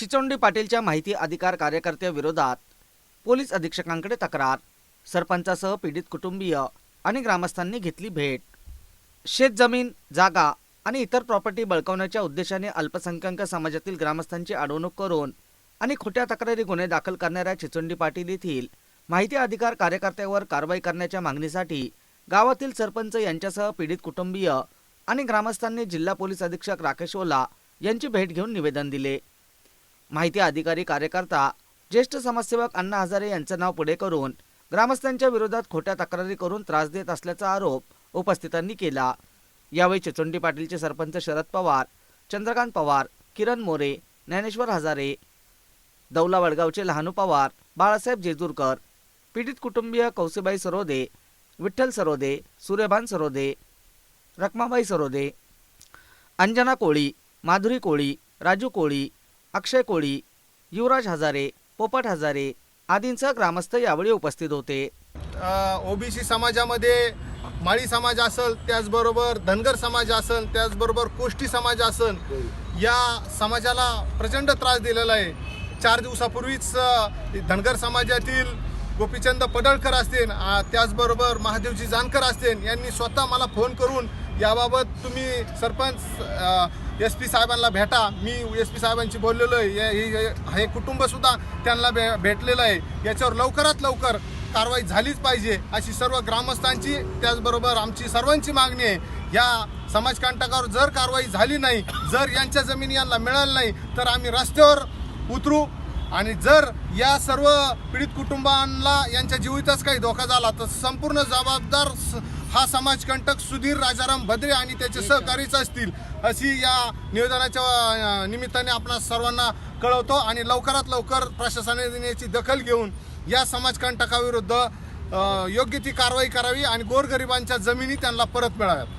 चिचोंडी पाटीलच्या माहिती अधिकार कार्यकर्त्याविरोधात पोलीस अधीक्षकांकडे तक्रार. सरपंचासह पीडित कुटुंबीय आणि ग्रामस्थांनी घेतली भेट. शेतजमीन जागा आणि इतर प्रॉपर्टी बळकावण्याच्या उद्देशाने अल्पसंख्याक समाजातील ग्रामस्थांची अडवणूक करून आणि खोट्या तक्रारी गुन्हे दाखल करणाऱ्या चिचोंडी पाटील येथील माहिती अधिकार कार्यकर्त्यावर कारवाई करण्याच्या मागणीसाठी गावातील सरपंच यांच्यासह पीडित कुटुंबीय आणि ग्रामस्थांनी जिल्हा पोलीस अधीक्षक राकेश ओला यांची भेट घेऊन निवेदन दिले. माहिती अधिकारी कार्यकर्ता ज्येष्ठ समाजसेवक अण्णा हजारे यांचं नाव पुढे करून ग्रामस्थांच्या विरोधात खोट्या तक्रारी करून त्रास देत असल्याचा आरोप उपस्थितांनी केला. यावेळी चिचोंडी पाटीलचे सरपंच शरद पवार चंद्रकांत पवार किरण मोरे ज्ञानेश्वर हजारे दौला वडगावचे लहानू पवार बाळासाहेब जेजूरकर पीडित कुटुंबीय कौसेबाई सरोदे विठ्ठल सरोदे सूर्यभान सरोदे रखमाबाई सरोदे अंजना कोळी माधुरी कोळी राजू कोळी अक्षय कोळी युवराज हजारे पोपट हजारे आदींसह ग्रामस्थ यावेळी उपस्थित होते. ओबीसी समाजामध्ये माळी समाज असेल त्याचबरोबर धनगर समाज असेल त्याचबरोबर कोष्टी समाज असेल या समाजाला प्रचंड त्रास दिलेला आहे. चार दिवसापूर्वीच धनगर समाजातील गोपीचंद पडळकर असतील त्याचबरोबर महादेवजी जानकर असतील यांनी स्वतः मला फोन करून याबाबत तुम्ही सरपंच एस पी साहेबांना भेटा. मी एस पी साहेबांशी बोललेलो आहे. हे- हे- हे कुटुंबसुद्धा त्यांना भे भेटलेलं आहे. याच्यावर लवकरात लवकर कारवाई झालीच पाहिजे अशी सर्व ग्रामस्थांची त्याचबरोबर आमची सर्वांची मागणी आहे. या समाजकंटकावर जर कारवाई झाली नाही जर यांच्या जमिनी यांना मिळाल्या नाही तर आम्ही रस्त्यावर उतरू आणि जर या सर्व पीडित कुटुंबांना यांच्या जीवितच काही धोका झाला तर संपूर्ण जबाबदार स- हा समाजकंटक सुधीर राजाराम भद्रे आणि त्याचे सहकारीच असतील अशी या निवेदनाच्या निमित्ताने आपणा सर्वांना कळवतो आणि लवकरात लवकर प्रशासनाने याची दखल घेऊन या समाजकंटकाविरुद्ध योग्य ती कारवाई करावी आणि गोरगरिबांच्या जमिनी त्यांना परत मिळाव्यात.